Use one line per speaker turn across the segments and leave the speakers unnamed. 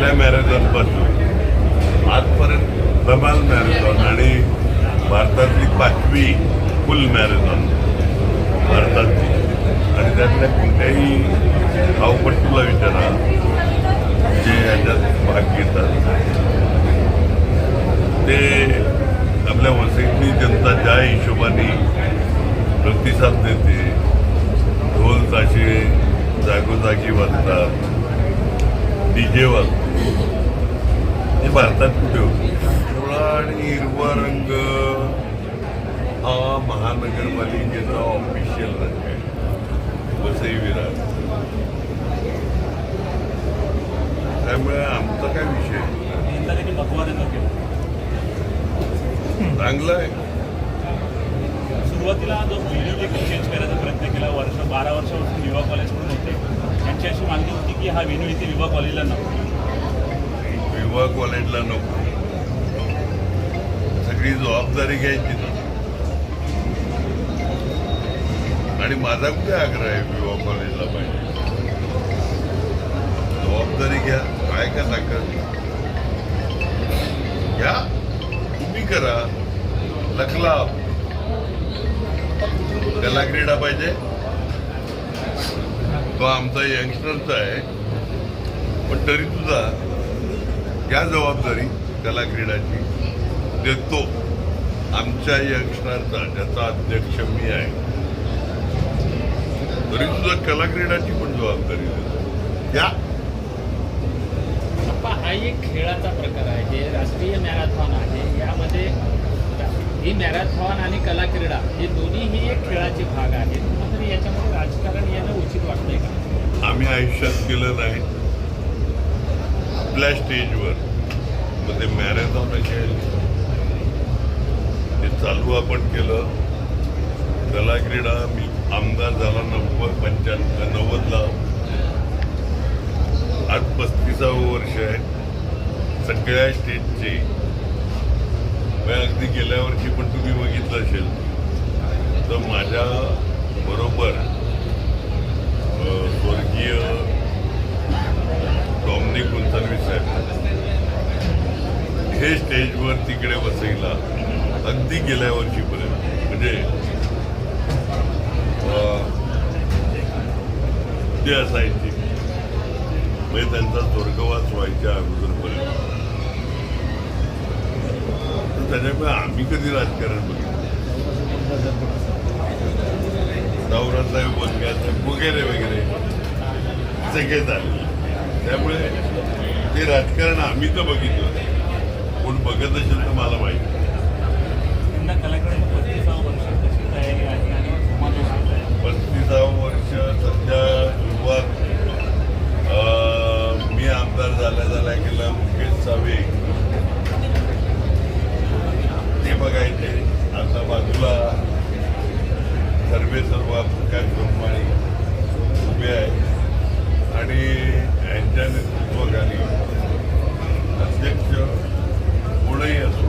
पहिल्या मॅरेथॉनपासून आजपर्यंत धमाल मॅरेथॉन आणि भारतातली पाचवी फुल मॅरेथॉन भारतातली. आणि त्यातल्या कोणत्याही धावपट्टूला विचारा जे याच्यात भाग घेतात. ते आपल्या वसईतली जनता ज्या हिशोबाने प्रतिसाद देते ढोल ताशे जागोजागी वाजतात डीजे वाजतो हे भारतात कुठे होते? पिवळा आणि हिरवा रंग. हा महानगरपालिकेचा ऑफिशियल रंग आहे. वसई विरार. त्यामुळे आमचा काय विषय चांगलं आहे.
सुरुवातीला जो व्हिडिओ देखील चेंज करायचा प्रयत्न केला वर्ष बारा वर्षापासून विवा कॉलेज म्हणून होते त्यांची अशी मागणी होती की हा वेन्यू इथे विवा कॉलेजला नको.
विवाह कॉलेजला नको. सगळी जबाबदारी घ्यायची ना आणि माझा कुठे आग्रह आहे विवाह कॉलेजला पाहिजे? जबाबदारी घ्या. काय का नका घ्या. तुम्ही करा. लखला त्याला क्रीडा पाहिजे. तो आमचा यंगस्टरचा आहे. पण तरी सुद्धा या जबाबदारी कला क्रीडाची देतो. आमच्या यंगस्टरचा ज्याचा अध्यक्ष मी आहे. तरी सुद्धा कला क्रीडाची पण जबाबदारी देतो. या.
हा एक खेळाचा प्रकार आहे. जे राष्ट्रीय मॅरेथॉन आहे. यामध्ये ही मॅरेथॉन आणि कला क्रीडा हे दोन्ही ही एक खेळ भाग आहेत मात्र याच्यामध्ये राजकारण येणं उचित वाटतंय का
आम्ही आयुष्यात केलं नाही. आपल्या स्टेजवर. मग ते मॅरेथॉन असेल ते चालू आपण केलं. कला क्रीडा मी आमदार झाला नव्वद पंच्याण्णव नव्वदला. आज पस्तीसावं वर्ष आहे. सगळ्या स्टेजची. मी अगदी गेल्या वर्षी पण तुम्ही बघितलं असेल. तर माझ्या बरोबर स्वर्गीय डॉमनिक गुंतनवी साहेब. हे स्टेजवर तिकडे वसईला अगदी गेल्या वर्षीपर्यंत म्हणजे ते असायचे. म्हणजे त्यांचा स्वर्गवास व्हायच्या अगोदरपर्यंत. तर त्याच्यामुळे आम्ही कधी राजकारण बघितलं नवरासाहेब बोलक्यात वगैरे. वगैरे सगळे झाले. त्यामुळे ते राजकारण आम्ही तर बघितलं. कोण बघत असेल तर मला माहिती
यंदा कलाकडे पस्तीसावं वर्ष कशी तयारी आहे आणि समाजोचित आहे
पस्तीसावं वर्ष सध्या सुरुवात अं, मी आमदार झाल्या झाल्या गेला मुकेश सावे ते बघायचे आता बाजूला सर्वे प्रकाश ब्रह्माणी उभे आहे आणि यांच्या नेतृत्वाखाली अध्यक्ष कोणही असो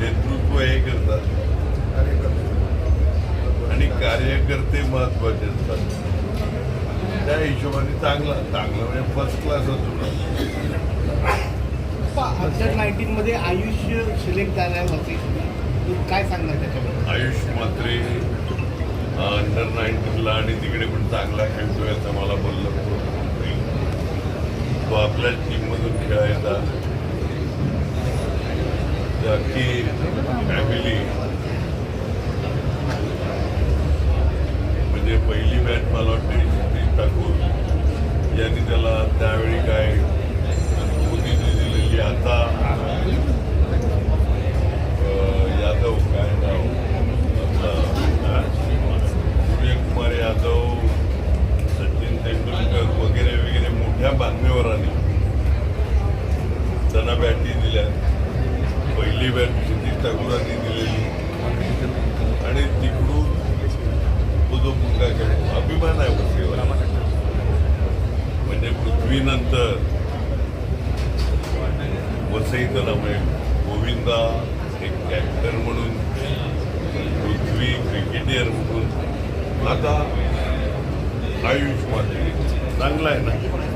नेतृत्व हे करतात. आणि कार्यकर्ते महत्त्वाचे असतात. त्या हिशोबाने चांगला चांगला म्हणजे फर्स्ट होणार
अंडर नाईन्टीन मध्ये आयुष्य सिलेक्ट झाला तुम्ही काय सांगणार त्याच्याबद्दल?
आयुष मात्रे अंडर नाईन्टीनला आणि तिकडे पण चांगला खेळतोय असं मला बोललं तो आपल्या टीममधून खेळायचा. ती अख्खी फॅमिली म्हणजे पहिली मॅच मला वाटते सतीश ठाकूर. यांनी त्याला त्यावेळी काय मोदीने दिलेली आता पहिली बॅट सतीश ठाकूरांनी दिलेली. आणि तिकडून तो जो मुलगा खेळतो अभिमान आहे वसईवर म्हणजे पृथ्वीनंतर वसईचं नाव गोविंदा एक कॅप्टन म्हणून पृथ्वी क्रिकेटियर म्हणून. आता आयुष चांगला आहे ना?